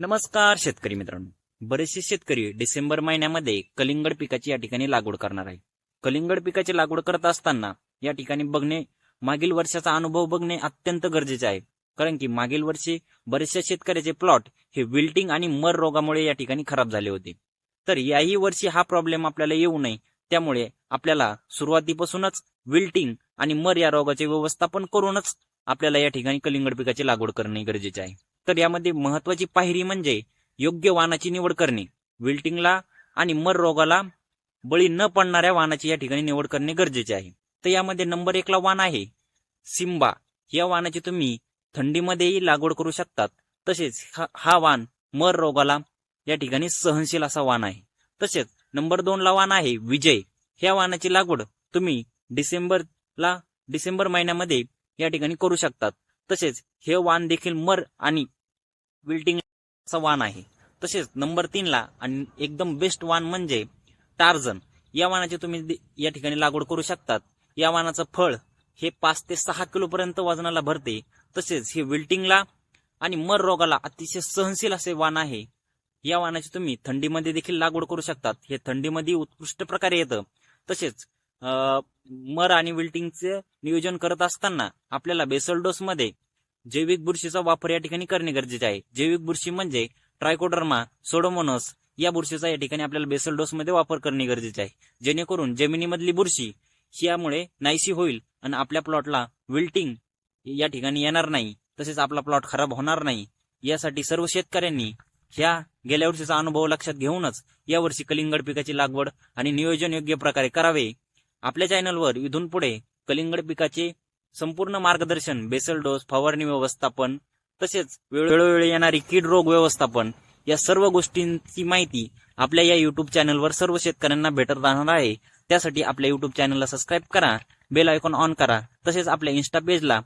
नमस्कार शेतकरी मित्रांनो. बरेचसे शेतकरी डिसेंबर महिन्यामध्ये कलिंगड पिकाची या ठिकाणी लागवड करणार आहे कलिंगड पिकाची लागवड करत असताना या ठिकाणी बघणे मागील वर्षाचा अनुभव बघणे अत्यंत गरजेचे आहे. कारण की मागील वर्षी बरेचशा शेतकऱ्याचे प्लॉट हे विल्टिंग आणि मर रोगामुळे या ठिकाणी खराब झाले होते. तर याही वर्षी हा प्रॉब्लेम आपल्याला येऊ नये त्यामुळे आपल्याला सुरुवातीपासूनच विल्टिंग आणि मर या रोगाचे व्यवस्थापन करूनच आपल्याला या ठिकाणी कलिंगड पिकाची लागवड करणे गरजेचे आहे. तर यामध्ये महत्वाची पायरी म्हणजे योग्य वाहनाची निवड करणे विल्टिंगला आणि मर रोगाला बळी न पडणाऱ्या वाहनाची या ठिकाणी निवड करणे गरजेचे आहे. तर यामध्ये नंबर एकला वाण आहे सिम्बा. या वाहनाची तुम्ही थंडीमध्येही लागवड करू शकतात. तसेच हा- हा वाण मर रोगाला या ठिकाणी सहनशील असा वाण आहे. तसेच नंबर दोनला वाण आहे विजय. ह्या वाणाची लागवड तुम्ही डिसेंबरला डिसेंबर महिन्यामध्ये या ठिकाणी करू शकतात. तसेच हे वाण देखील मर आणि विल्टिंग वाण आहे. तसेच नंबर तीनला आणि एकदम बेस्ट वाण म्हणजे टार्झन या वाणाची तुम्ही या ठिकाणी लागवड करू शकतात. या वाणाचं फळ हे पाच ते सहा किलोपर्यंत वजनाला भरते. तसेच हे विल्टिंगला आणि मर रोगाला अतिशय सहनशील असे वाण आहे. या वाणाची तुम्ही थंडीमध्ये देखील लागवड करू शकतात. हे थंडीमध्ये उत्कृष्ट प्रकारे येतं. तसेच अं, मर आणि विल्टिंगचे नियोजन करत असताना आपल्याला बेसल डोसमध्ये जैविक बुरशीचा वापर या ठिकाणी करणे गरजेचे आहे. जैविक बुरशी म्हणजे ट्रायकोडर्मा सोडोमोनस या बुरशीचा या ठिकाणी आपल्याला बेसल डोस मध्ये वापर करणे गरजेचे आहे. जेणेकरून जमिनीमधली बुरशी यामुळे नाहीशी होईल आणि आपल्या प्लॉटला विल्टिंग या ठिकाणी येणार नाही. तसेच आपला प्लॉट खराब होणार नाही. यासाठी सर्व शेतकऱ्यांनी ह्या गेल्या वर्षीचा अनुभव लक्षात घेऊनच यावर्षी कलिंगड पिकाची लागवड आणि नियोजन योग्य प्रकारे करावे. आपल्या चॅनलवर इथून पुढे कलिंगड पिकाचे संपूर्ण मार्गदर्शन बेसल डोस फवारणी व्यवस्थापन तसेच वेळोवेळी येणारी कीड रोग व्यवस्थापन या सर्व गोष्टींची माहिती आपल्या या युट्यूब चॅनलवर सर्व शेतकऱ्यांना भेटत राहणार आहे. त्यासाठी आपल्या युट्यूब चॅनलला सबस्क्राईब करा बेल आयकॉन ऑन करा तसेच आपल्या इन्स्टा पेजला